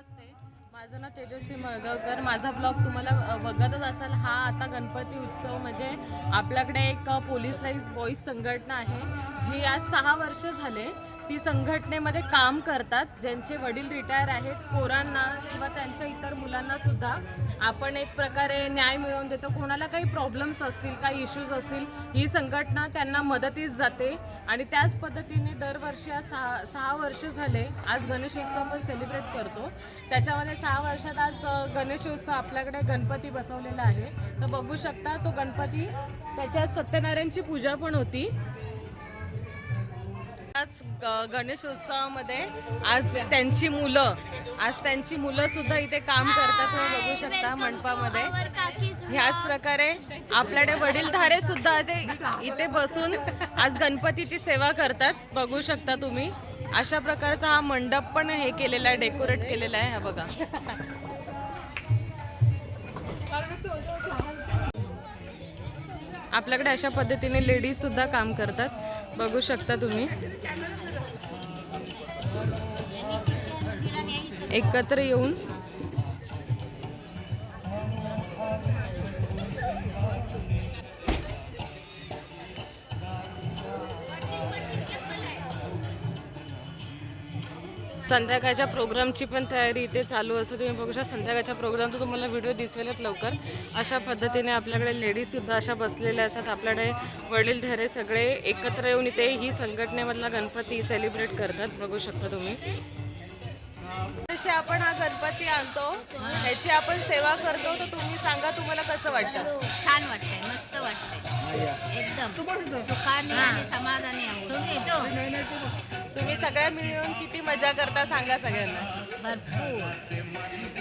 नमस्ते. माझं नाव तेजस्वी मळगावकर. माझा ब्लॉग तुम्हाला बघतच असाल हा आता गणपती उत्सव म्हणजे आपल्याकडे एक पोलीस लाईन्स बॉईज संघटना आहे जी आज सहा वर्ष झाले ती संघटनेमध्ये काम करतात ज्यांचे वडील रिटायर आहेत पोरांना किंवा त्यांच्या इतर मुलांना सुद्धा आपण एक प्रकारे न्याय मिळवून देतो. कोणाला काही प्रॉब्लेम्स असतील काही इश्यूज असतील ही संघटना त्यांना मदतीस जाते. आणि त्याच पद्धतीने दरवर्षी आज सहा सहा वर्ष झाले आज गणेशोत्सव पण सेलिब्रेट करतो. त्याच्यामध्ये सहा वर्षात आज गणेशोत्सव आपल्याकडे गणपती बसवलेला आहे. तर बघू शकता तो गणपती त्याच्यात सत्यनारायणची पूजा पण होती. आज ग- गणेशोत्सवामध्ये आज त्यांची मुलं आज त्यांची मुलं सुद्धा इथे काम करतात तुम्ही बघू शकता मंडपामध्ये. ह्याच प्रकारे आपल्याकडे वडीलधारे सुद्धा ते इथे बसून आज गणपतीची सेवा करतात. बघू शकता तुम्ही. अशा प्रकारचा हा मंडप पण हे केलेला आहे डेकोरेट केलेला आहे हा बघा. आपल्याकडे अशा पद्धतीने लेडीज सुद्धा काम करतात. बघू शकता तुम्ही. एकत्र येऊन संध्याकाळच्या प्रोग्रामची पण तयारी इथे चालू असते तुम्ही बघू शकता. संध्याकाळच्या प्रोग्रामचा तुम्हाला व्हिडिओ दिसेलच लवकर. अशा पद्धतीने आपल्याकडे लेडीजसुद्धा अशा बसलेल्या असतात. आपल्याकडे वडीलधारे सगळे एकत्र येऊन इथे ही संघटनेमधला गणपती सेलिब्रेट करतात. बघू शकता तुम्ही. जसे आपण हा गणपती आणतो ह्याची आपण सेवा करतो तर तुम्ही सांगा तुम्हाला कसं वाटतं? छान वाटतंय मस्त वाटतंय. एकदम. सुखाने आणि समाधानी आहोत. तुम्ही सगळ्या मिळून किती मजा करता सांगा सगळ्यांना? भरपूर.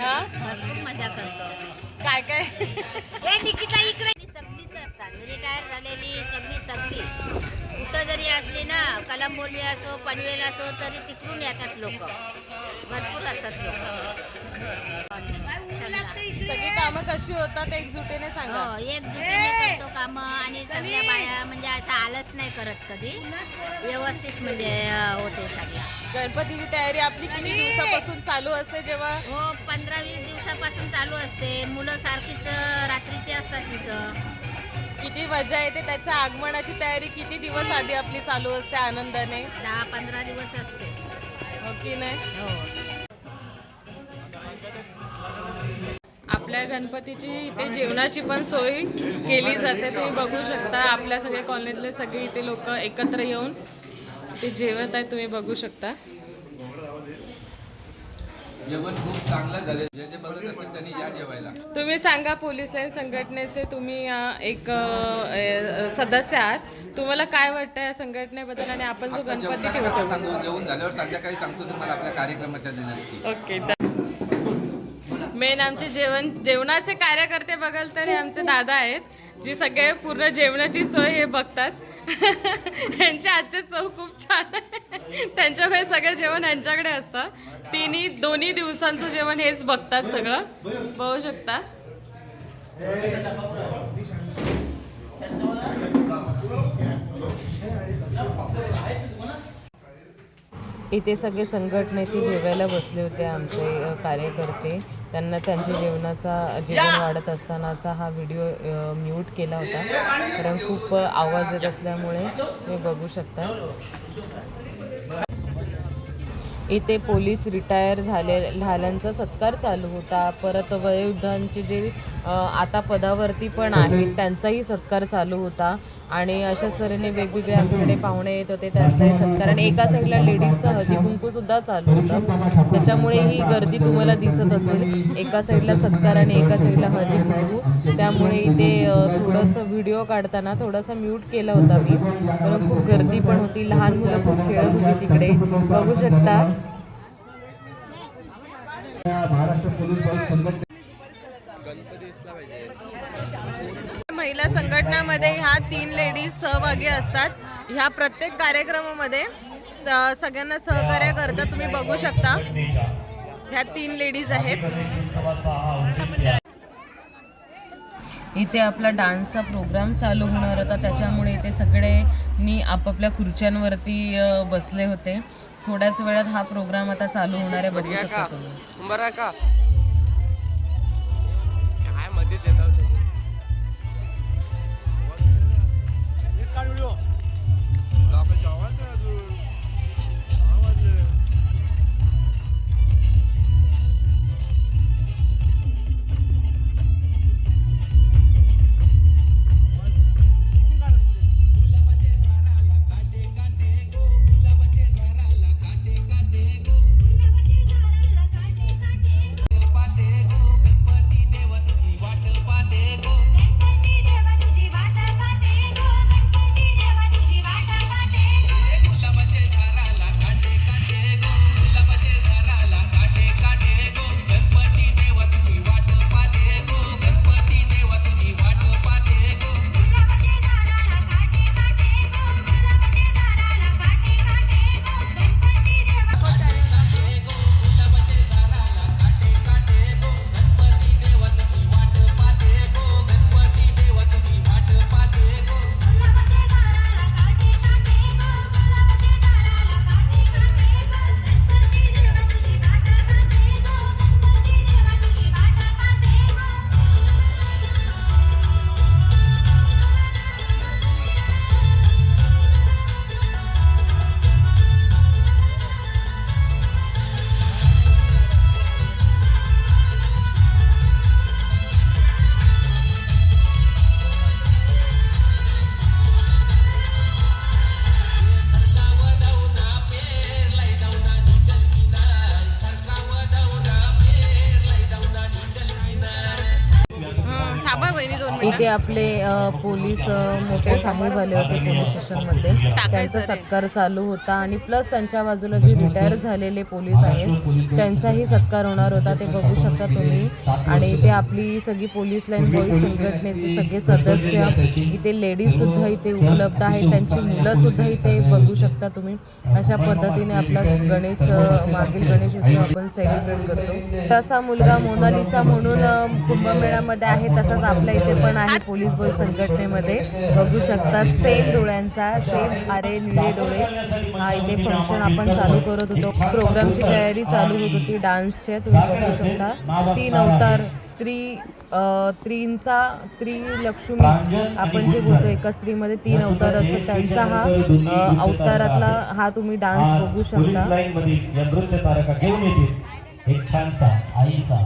हा? भरपूर मजा करतो काय काय? हे निकिता इकडे. सगळीच असतात. रिटायर झालेली सगळी सगळी. कुठं जरी असली ना कलंबोली असो पनवेल असो तरी तिकडून येतात लोक. भरपूर असतात लोक. सगळी कामं कशी होतात एकजुटीने सांगा. हो एक दुसरीने करतो काम आणि सगळ्या बाया म्हणजे असं आलंच नाही करत कधी. व्यवस्थित म्हणजे अं, होते सगळ्या. गणपतीची तयारी आपली किती दिवसापासून चालू असते जेव्हा? हो पंधरा वीस दिवसापासून चालू असते. मुलं सारखीच अं, रात्रीची असतात तिथं. किती मजा येते त्याच्या आगमनाची तयारी किती दिवस आधी आपली चालू असते आनंदाने? दहा पंधरा दिवस असते. की नाही हो. आपल्या गणपतीची इथे जेवणाची पण सोय केली जाते. तुम्ही बघू शकता आपल्या सगळ्या कॉलनीतले सगळे इथे लोक एकत्र येऊन ते जेवत आहे तुम्ही बघू शकता. जेवण खूप चांगलं झालं. जे जे बघत असेल त्यांनी या जेवायला. तुम्ही सांगा पोलीस लाईन संघटनेचे तुम्ही अ, एक अ, सदस्य आहात. तुम्हाला काय वाटतं या संघटनेबद्दल आणि आपण जो आता गणपती जेवताना ठेवतो? कसं सांगू? जेवण झाल्यावर संध्याकाळी सांगतो तुम्हाला आपल्या कार्यक्रमाच्या दिनांकी ओके मेन आमचे जेवण जेवणाचे कार्यकर्ते बघाल तर हे आमचे दादा आहेत जे सगळे पूर्ण जेवणाची सोय हे बघतात. यांच्या आजचे चव खूप छान आहे. त्यांच्यामुळे सगळं जेवण यांच्याकडे असतं. तिन्ही दोन्ही दिवसांचं जेवण हेच बघतात सगळं. बघू शकता. इथे सगळे संघटनेचे जेवायला बसले होते आमचे कार्यकर्ते. त्यांना त्यांच्या जेवणाचा जेवण वाढत असतानाचा हा व्हिडिओ म्यूट केला होता. कारण खूप आवाज येत असल्यामुळे तुम्ही बघू शकता. इथे पोलीस रिटायर झाले झाल्यांचा सत्कार चालू होता. परत वयोवृद्धांचे जे आता पदावरती पण आहेत त्यांचाही सत्कार चालू होता. आणि अशा तऱ्हेने वेगवेगळे आमच्याकडे पाहुणे येत होते त्यांचाही सत्कार. आणि एका साईडला लेडीजचा हळदी कुंकू सुद्धा चालू होतं. त्याच्यामुळे ही गर्दी तुम्हाला दिसत असेल. एका साईडला सत्कार आणि एका साईडला हळदी कुंकू. त्यामुळे इथे थोडंसं व्हिडिओ काढताना थोडासा म्यूट केला होता मी. कारण खूप गर्दी पण होती. लहान मुलं खूप खेळत होती तिकडे. बघू शकता. महिला संघटनामध्ये ह्या तीन लेडीज सहभागी असतात. ह्या प्रत्येक कार्यक्रमामध्ये सगळ्यांना सहकार्य करतात तुम्ही बघू शकता. ह्या तीन लेडीज आहेत. इथे आपला डान्सचा प्रोग्राम चालू होणार होता. त्याच्यामुळे इथे सगळे मी आपापल्या खुर्च्यांवरती बसले होते. थोड्याच वेळात हा प्रोग्राम आता चालू होणार आहे. बघू शकता तुम्ही. आहे का? काय मध्येच येतात ते. इथे आपले पोलीस मोठे साहेब आले होते पोलीस स्टेशनमध्ये. त्यांचा सत्कार चालू होता आणि प्लस त्यांच्या बाजूला जे रिटायर झालेले पोलीस आहेत त्यांचाही सत्कार होणार होता ते बघू शकता तुम्ही. आणि इथे आपली सगळी पोलीस लाईन बॉईज संघटनेचे सगळे सदस्य इथे लेडीज सुद्धा इथे उपलब्ध आहेत त्यांची मुलं सुद्धा इथे बघू शकता तुम्ही. अशा पद्धतीने आपला गणेश मागील गणेश उत्सव आपण सेलिब्रेट करतो. तसा मुलगा मोनालिसा म्हणून कुंभमेळ्यामध्ये आहे तसाच आपल्या इथे पण आहे पोलीस बॉय संघटनेमध्ये. बघू शकता सेम डोळ्यांचा सेम आरे निळे डोळे. हा इथे फंक्शन आपण चालू करत होतो. प्रोग्रामची तयारी चालू होत होती डान्सचे तुम्ही बघू शकता. तीन अवतार त्रि त्रींचा त्रिलक्ष्मी आपण जे बोलतो एका स्त्रीमध्ये तीन अवतार असतो त्यांचा हा अवतारातला हा तुम्ही डान्स बघू शकता. एक छानसा आईचा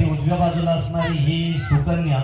अगदी उजव्या बाजूला असणारी ही सुकन्या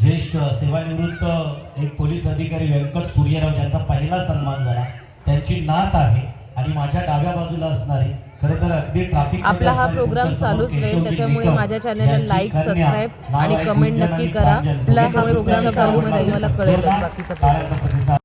ज्येष्ठ सेवानिवृत्त एक पोलीस अधिकारी व्यंकट सूर्यराव ज्यांचा पहिला सन्मान झाला त्यांची नात आहे आणि माझ्या डाव्या बाजूला असणारी खरं तर अगदी ट्रॅफिक आपला हा प्रोग्राम चालूच राहील त्याच्यामुळे माझ्या चॅनलला लाईक सबस्क्राईब आणि कमेंट नक्की करा. आपला हा प्रोग्राम चालू राहील मला कळेल बाकीचं